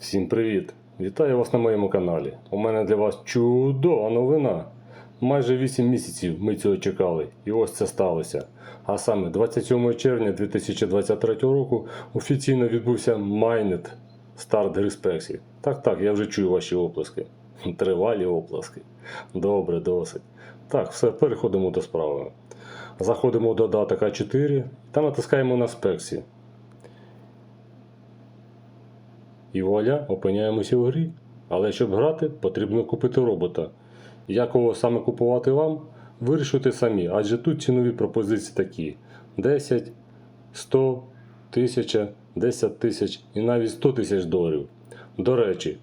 Всім привіт! Вітаю вас на моєму каналі. У мене для вас чудова новина. Майже 8 місяців ми цього чекали, і ось це сталося. А саме 27 червня 2023 року офіційно відбувся майнет старт гри Спексі. Так, так, я вже чую ваші оплески. Тривалі оплески. Добре, досить. Так, все, переходимо до справи. Заходимо в додаток А4 та натискаємо на Спексі. І вуаля, опиняємося у грі. Але щоб грати, потрібно купити робота. Якого саме купувати вам, вирішуйте самі, адже тут цінові пропозиції такі: 10, 100, 1000, 10 тисяч і навіть 100 тисяч доларів. До речі,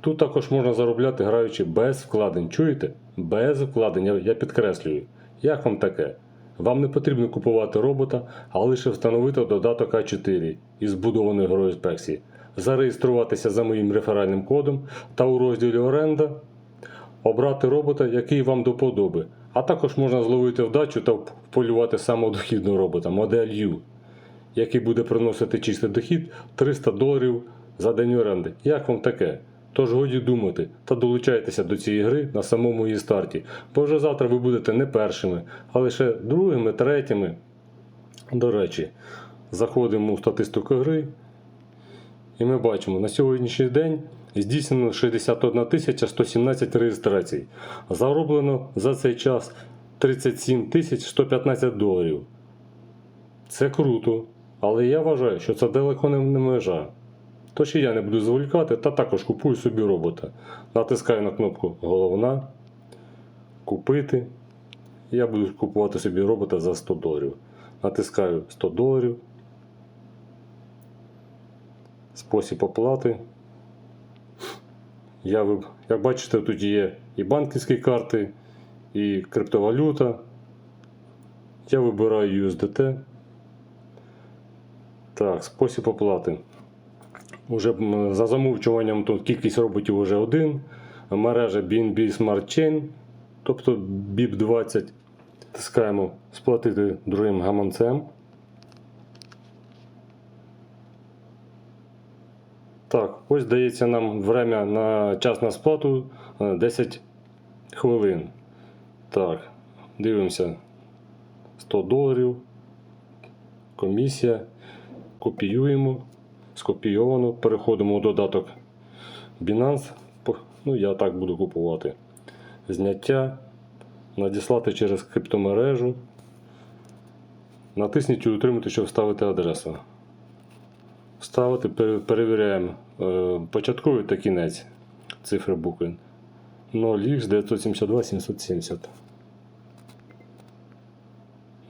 тут також можна заробляти граючи без вкладень. Чуєте? Без вкладень, я- підкреслюю. Як вам таке? Вам не потрібно купувати робота, а лише встановити додаток А4 із збудованою грою Спексі, зареєструватися за моїм реферальним кодом та у розділі Оренда обрати робота, який вам до подоби. А також можна зловити вдачу та вполювати самодохідного робота модель U, який буде приносити чистий дохід 300 доларів за день оренди. Як вам таке? Тож годі думати та долучайтеся до цієї гри на самому її старті, бо вже завтра ви будете не першими, а лише другими, третіми. До речі, заходимо у статистику гри, і ми бачимо, на сьогоднішній день здійснено 61 117 реєстрацій. Зароблено за цей час 37 115 доларів. Це круто, але я вважаю, що це далеко не межа. Тож і я не буду зволікати та також купую собі робота. Натискаю на кнопку Головна. Купити. Я буду купувати собі робота за 100 доларів. Натискаю 100 доларів. Спосіб оплати. Я, як бачите, тут є і банківські карти, і криптовалюта. Я вибираю USDT. Так, спосіб оплати. Уже за замовчуванням тут кількість роботів вже один. Мережа BNB Smart Chain, тобто BIP20. Тискаємо сплатити другим гаманцем. Так, ось дається нам время на час на сплату е, 10 хвилин. Так, дивимося 100 доларів. Комісія. Копіюємо. Скопійовано. Переходимо у додаток Binance. Ну, я так буду купувати. Зняття. Надіслати через криптомережу. Натисніть і утримати, щоб вставити адресу. Вставити, пере- перевіряємо е, початковий та кінець цифри букви 0x 972 770.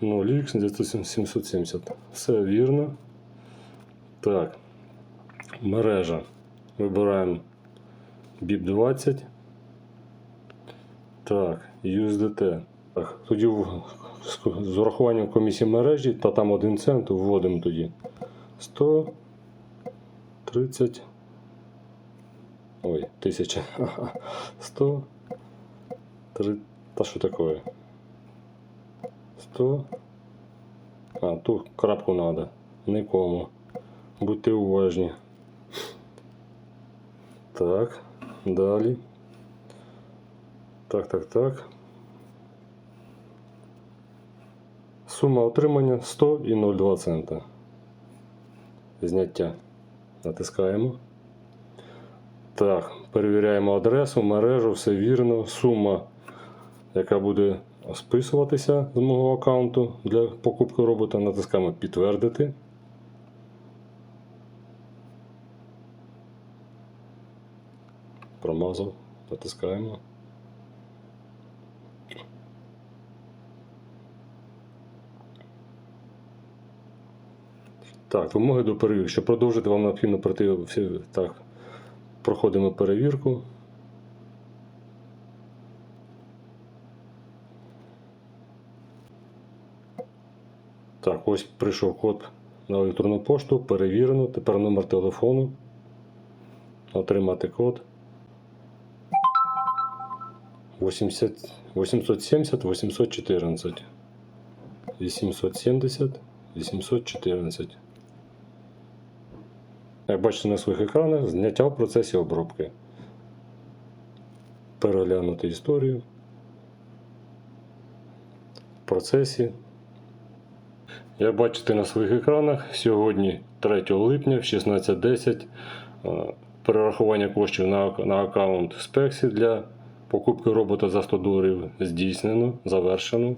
0x 970. Все вірно. Так. Мережа. Вибираємо BIP20. Так, USDT. Так, тоді з урахуванням комісії мережі, та там 1 цент вводимо тоді 100. 30. Ой, тисяча. 100. 3. Та що таке? 100. А, тут крапку надо. Нікому. Будьте уважні. Так. Далі. Так, так, так. Сума отримання 100 і 0,2 цента. Зняття. Натискаємо. Так, перевіряємо адресу, мережу, все вірно. Сума, яка буде списуватися з мого аккаунту для покупки робота, натискаємо підтвердити. Промазав. Натискаємо. Так, вимоги до перевірки. Щоб продовжити, вам необхідно пройти всі. Так, проходимо перевірку. Так, ось прийшов код на електронну пошту, перевірено. Тепер номер телефону. Отримати код. 80, 870 814. 870 814. Як бачите на своїх екранах, зняття в процесі обробки. Переглянути історію. В процесі. Як бачите на своїх екранах, сьогодні 3 липня в 16.10 е, перерахування коштів на, на аккаунт Spexі для покупки робота за 100 доларів здійснено, завершено.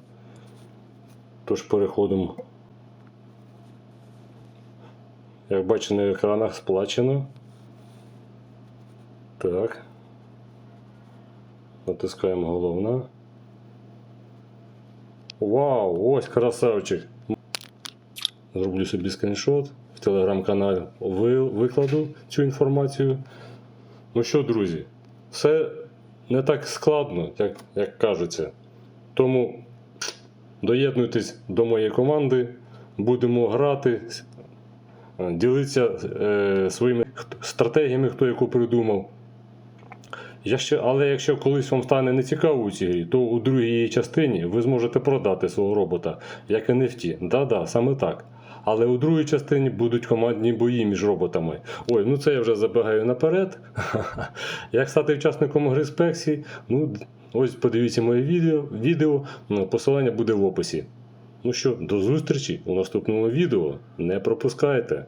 Тож переходимо. Як бачите на екранах сплачено. Так. Натискаємо головна. Вау, ось красавчик. Зроблю собі скріншот в телеграм-каналі ви- викладу цю інформацію. Ну що, друзі, все не так складно, як, як кажеться. Тому доєднуйтесь до моєї команди, будемо грати, е, ділитися е, своїми стратегіями, хто яку придумав. Я ще, але якщо колись вам стане нецікаво у цій грі, то у другій її частині ви зможете продати свого робота, як NFT. Да-да, саме так. Але у другій частині будуть командні бої між роботами. Ой, ну це я вже забігаю наперед. Як стати учасником гри Спексі? Ну, ось подивіться моє відео. відео. Посилання буде в описі. Ну що, до зустрічі у наступному відео. Не пропускайте.